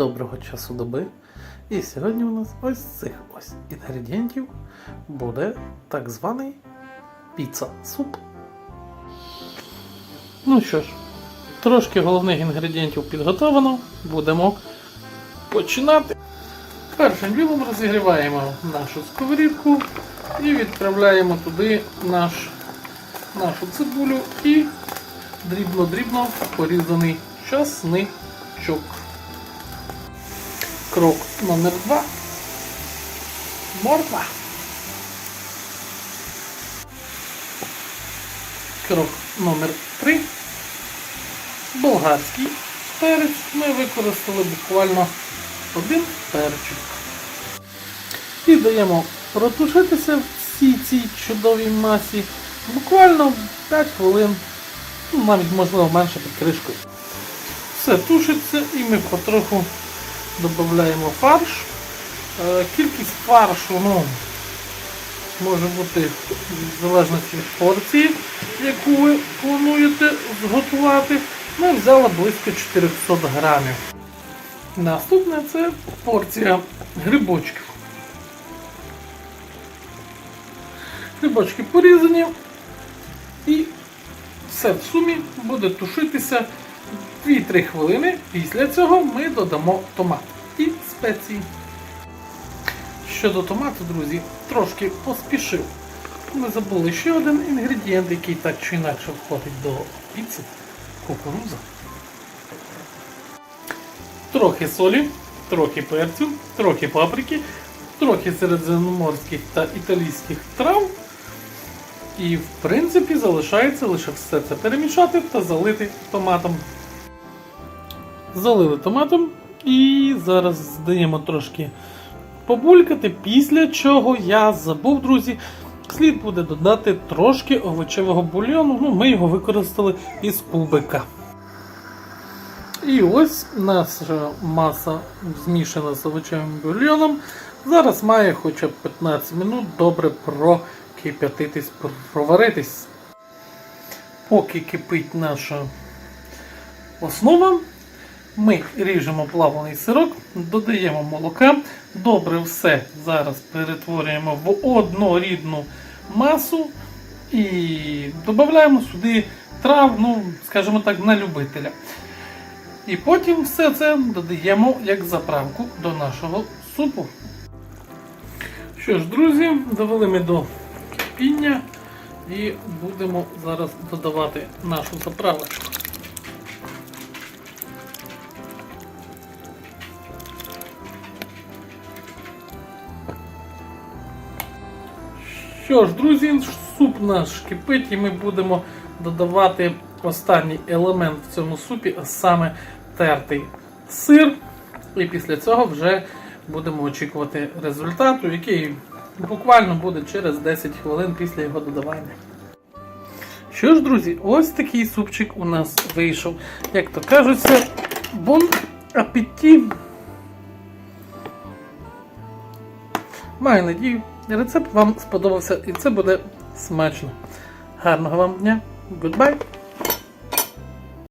Доброго часу доби. І сьогодні у нас ось цих ось інгредієнтів буде так званий піца-суп. Ну що ж, трошки головних інгредієнтів підготовлено. Будемо починати. Першим ділом розігріваємо нашу сковорідку і відправляємо туди наш, нашу цибулю і дрібно-дрібно порізаний часничок. Крок номер два. Морква. Крок номер три. Болгарський перець. Ми використали буквально один перчик. І даємо протушитися в цій цій чудовій масі буквально 5 хвилин, ну, навіть можливо менше під кришкою. Все тушиться і ми потроху додаємо фарш. Е, Кількість фаршу ну, може бути в залежності від порції, яку ви плануєте зготувати. Ми взяли близько 400 грамів. Наступне це порція грибочків. Грибочки порізані і все в сумі буде тушитися 2-3 хвилини. Після цього ми додамо томат і спеції. Щодо томату, друзі, трошки поспішив. Ми забули ще один інгредієнт, який так чи інакше входить до піци кукурудза. Трохи солі, трохи перцю, трохи паприки, трохи середземноморських та італійських трав. І в принципі залишається лише все це перемішати та залити томатом. Залили томатом і зараз даємо трошки побулькати, після чого я забув, друзі, слід буде додати трошки овочевого бульйону. Ну, ми його використали із кубика. І ось наша маса змішана з овочевим бульйоном. Зараз має хоча б 15 минут добре прокип'ятитись, проваритись. Поки кипить наша основа, ми ріжемо плавлений сирок, додаємо молока, добре все зараз перетворюємо в однорідну масу і додаємо сюди трав, ну, скажімо так, на любителя. І потім все це додаємо як заправку до нашого супу. Що ж, друзі, довели ми до кипіння і будемо зараз додавати нашу заправочку. Що ж, друзі, суп наш кипить і ми будемо додавати останній елемент в цьому супі, а саме тертий сир. І після цього вже будемо очікувати результату, який буквально буде через 10 хвилин після його додавання. Що ж, друзі, ось такий супчик у нас вийшов. Як то кажеться, бон апеті. Маю надію, рецепт вам сподобався і це буде смачно. Гарного вам дня. Goodbye!